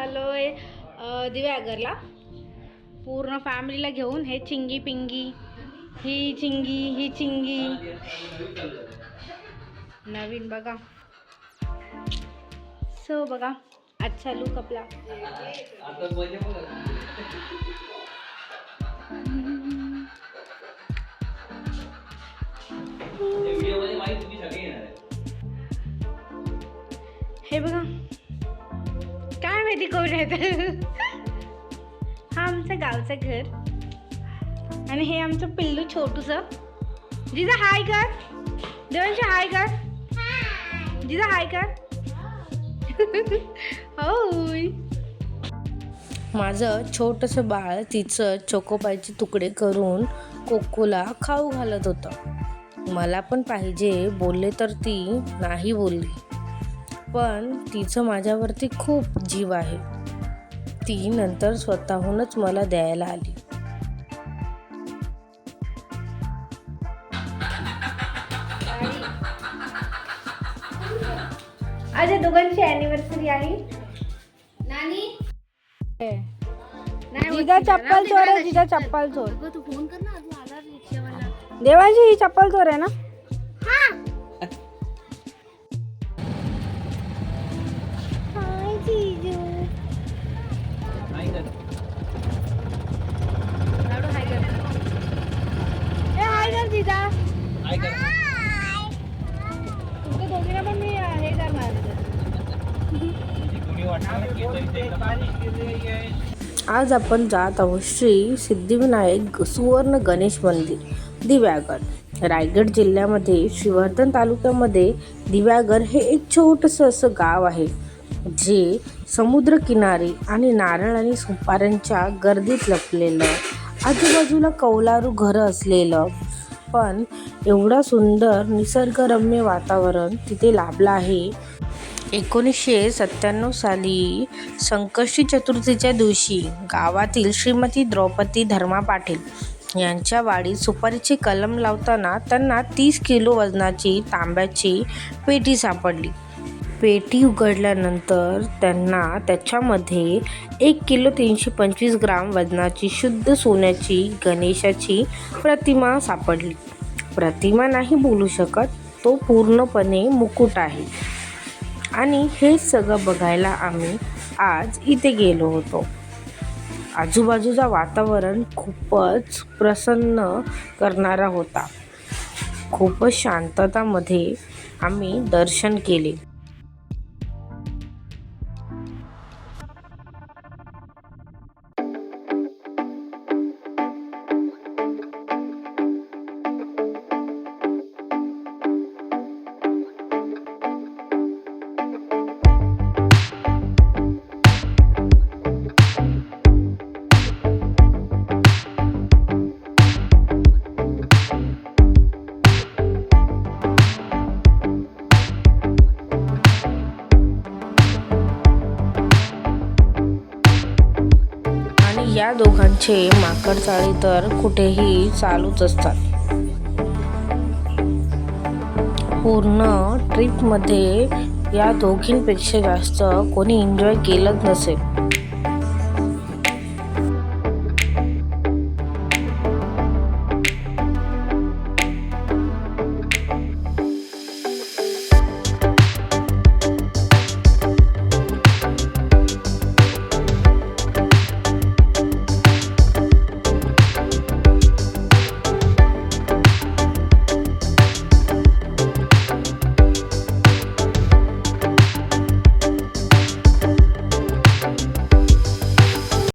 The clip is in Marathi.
आलो आहे दिव्यागरला पूर्ण फॅमिलीला घेऊन हे चिंगी पिंगी ही चिंगी ही चिंगी. नवीन बघा. सो बघा अच्छा लुक आपला. हे बघा. माहिती कोण आहेत हा आमचं गावचं घर. आणि हे आमचं पिल्लू छोटूसं जिजा हाय कर. देवांशी हाय कर. जिजा हाय कर. माझं छोटंसं बाळ तिचं चोकोपायचे तुकडे करून कोकोला खाऊ घालत होतं. मला पण पाहिजे बोलले तर ती नाही बोलली. पण तिचं माझ्यावरती खूप जीव आहे. ती नंतर स्वतःहूनच मला द्यायला आली. आज या दोघांची अॅनिव्हर्सरी आहे. नानी? जिजा चप्पल चोर आहे जिजा चप्पल. चोर. तू फोन कर ना तू आला रिक्षावाला ही चप्पल चोर आहे ना? आज आपण जात आहोत श्री सिद्धिविनायक सुवर्ण गणेश मंदिर दिव्यागड. रायगड जिल्ह्यामध्ये श्रीवर्धन तालुक्यामध्ये दिव्यागड हे एक छोटंसं असं गाव आहे जे समुद्रकिनारी आणि नारळ आणि सुपाऱ्यांच्या गर्दीत लपलेलं आजूबाजूला कौलारू घरं असलेलं पण एवढा सुंदर निसर्गरम्य वातावरण तिथे लाभलं आहे. एकोणीसशे सत्त्याण्णव साली संकष्टी चतुर्थीच्या दिवशी गावातील श्रीमती द्रौपदी धर्मा पाटील यांच्या वाडीत सुपारीची कलम लावताना त्यांना तीस किलो वजनाची तांब्याची पेटी सापडली. पेटी उघडल्यानंतर त्यांना त्याच्यामध्ये एक किलो तीनशे पंचवीस ग्राम वजनाची शुद्ध सोन्याची गणेशाची प्रतिमा सापडली. प्रतिमा नाही बोलू शकत तो पूर्णपणे मुकुट आहे. आणि हे सगळं बघायला आम्ही आज इथे गेलो होतो. आजूबाजूचा वातावरण खूपच प्रसन्न करणारा होता. खूपच शांततामध्ये आम्ही दर्शन केले. या दोघांचे माकडचाळी तर कुठेही चालूच असतात. पूर्ण ट्रिपमध्ये या दोघींपेक्षा जास्त कोणी एन्जॉय केलंच नसेल.